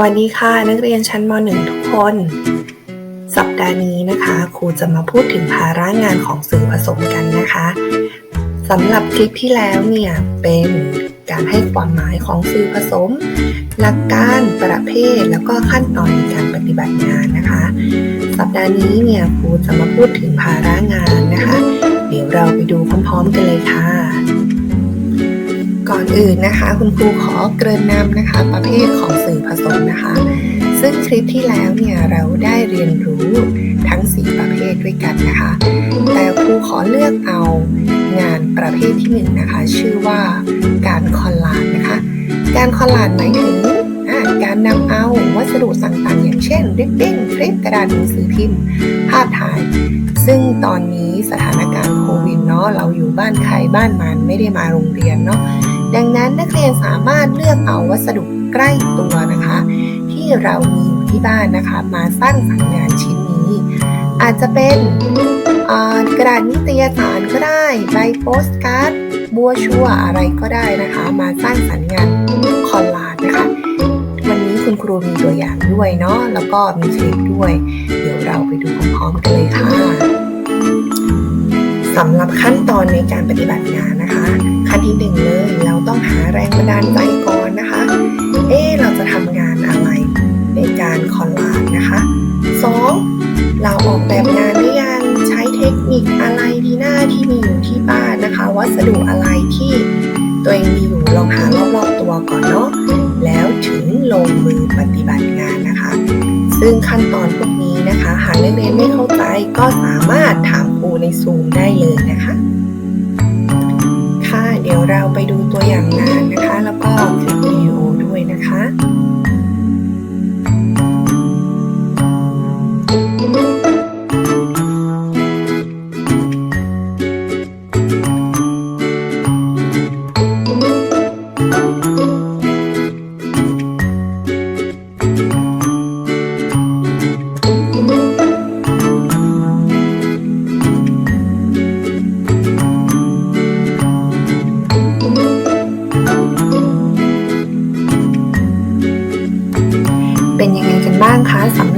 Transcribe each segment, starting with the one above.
วัสดีค่ะ นักเรียนชั้นม .1 ทุกคน สัปดาห์นี้นะคะครูจะมาพูดถึงภาระงานของสื่อผสมกันนะคะสำหรับคลิปที่แล้วเนี่ยเป็นการให้ความหมายของสื่อผสม หลักการประเภทแล้วก็ขั้นตอนในการปฏิบัติงานนะคะ สัปดาห์นี้เนี่ยครูจะมาพูดถึงภาระงานนะคะ เดี๋ยวเราไปดูพร้อมๆกันเลยค่ะ อนอื่นนะคะ คุณครูขอเกริ่นนำนะคะ ประเภทของสื่อผสมนะคะ ซึ่งคลิปที่แล้วเนี่ยเราได้เรียนรู้ทั้ง 4 ประเภทด้วยกันนะคะ แต่ครูขอเลือกเอางานประเภทที่1นงนะคะ ชื่อว่าการคอลลาดนะคะ การคอลลาดหมายถึงการนำเอาวัสดุต่างๆ อย่างเช่นริบบิ้นคลิปกระดาษหนังสือพิมพ์ภาพถ่าย ซึ่งตอนนี้สถานการณ์โควิดเนาะเราอยู่บ้านใครบ้านมันไม่ได้มาโรงเรียนเนาะ ดังนั้นนักเรียนสามารถเลือกเอาวัสดุใกล้ตัวนะคะ ที่เรามีอยู่ที่บ้านนะคะ มาสร้างสรรค์งานชิ้นนี้ อาจจะเป็นกระดาษนิตยสารก็ได้ใบโปสการ์ดบัวชัวอะไรก็ได้นะคะ มาสร้างสรรค์งานคอลลาจนะคะ วันนี้คุณครูมีตัวอย่างด้วยเนาะแล้วก็มีคลิปด้วย เดี๋ยวเราไปดูพร้อมๆกันเลยค่ะสำหรับขั้นตอนในการปฏิบัติงานนะคะ ขั้นที่หนึ่งเลย ต้องหาแรงบันดาลใจก่อนนะคะ เอ๊เราจะทำงานอะไรในการคอลลาจนะคะสองเราออกแบบงานหรือยังใช้เทคนิคอะไรดีหน้าที่มีอยู่ที่บ้านนะคะ วัสดุอะไรที่ตัวเองมีอยู่ลองหารอบๆตัวก่อนเนาะแล้วถึงลงมือปฏิบัติงานนะคะ ซึ่งขั้นตอนพวกนี้นะคะ หากนักเรียนไม่เข้าใจก็สามารถถามครูในซูมได้เลยนะคะ ดูตัวอย่างงาน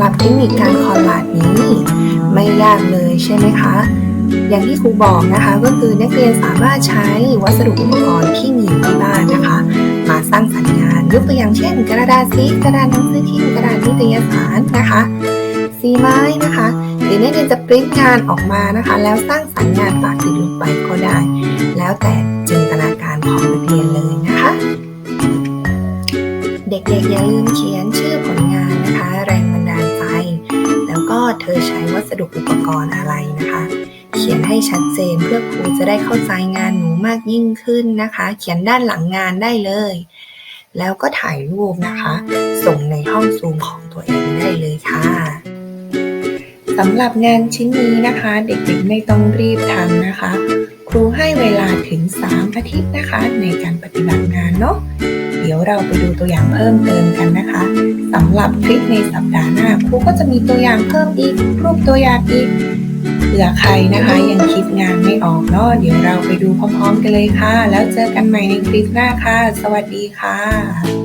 หรับเทคนิคการคอลลาจนี้ ไม่ยากเลยใช่ไหมคะ อย่างที่ครูบอกนะคะก็คือนักเรียนสามารถใช้วัสดุอุปกรณ์ที่มีที่บ้านนะคะ มาสร้างสรรค์งานยกตัวอย่างเช่น กระดาษสีกระดาษหนังสือพิมพ์กระดาษนิตยสารนะคะสีไม้นะคะหรือนักเรียนจะปริ้นงานออกมานะคะ แล้วสร้างสรรค์งานปากติดลงไปก็ได้ แล้วแต่จินตนาการของนักเรียนเลยนะคะ เด็กๆอย่าลืมเขียนชื่อผล วก็เธอใช้วัสดุอุปกรณ์อะไรนะคะ เขียนให้ชัดเจนเพื่อครูจะได้เข้าใจงานหนูมากยิ่งขึ้นนะคะ เขียนด้านหลังงานได้เลย แล้วก็ถ่ายรูปนะคะ ส่งในห้องซูมของตัวเองได้เลยค่ะสำหรับงานชิ้นนี้นะคะ เด็กๆไม่ต้องรีบทำนะคะ ครูให้เวลาถึง 3 อาทิตย์นะคะ ในการปฏิบัติงานเนาะ เดี๋ยวเราไปดูตัวอย่างเพิ่มเติมกันนะคะสำหรับคลิปในสัปดาห์หน้าครูก็จะมีตัวอย่างเพิ่มอีกรูปตัวอย่างอีกเผื่อใครนะคะยังคิดงานไม่ออกเนาะเดี๋ยวเราไปดูพร้อมๆกันเลยค่ะ แล้วเจอกันใหม่ในคลิปหน้าค่ะ สวัสดีค่ะ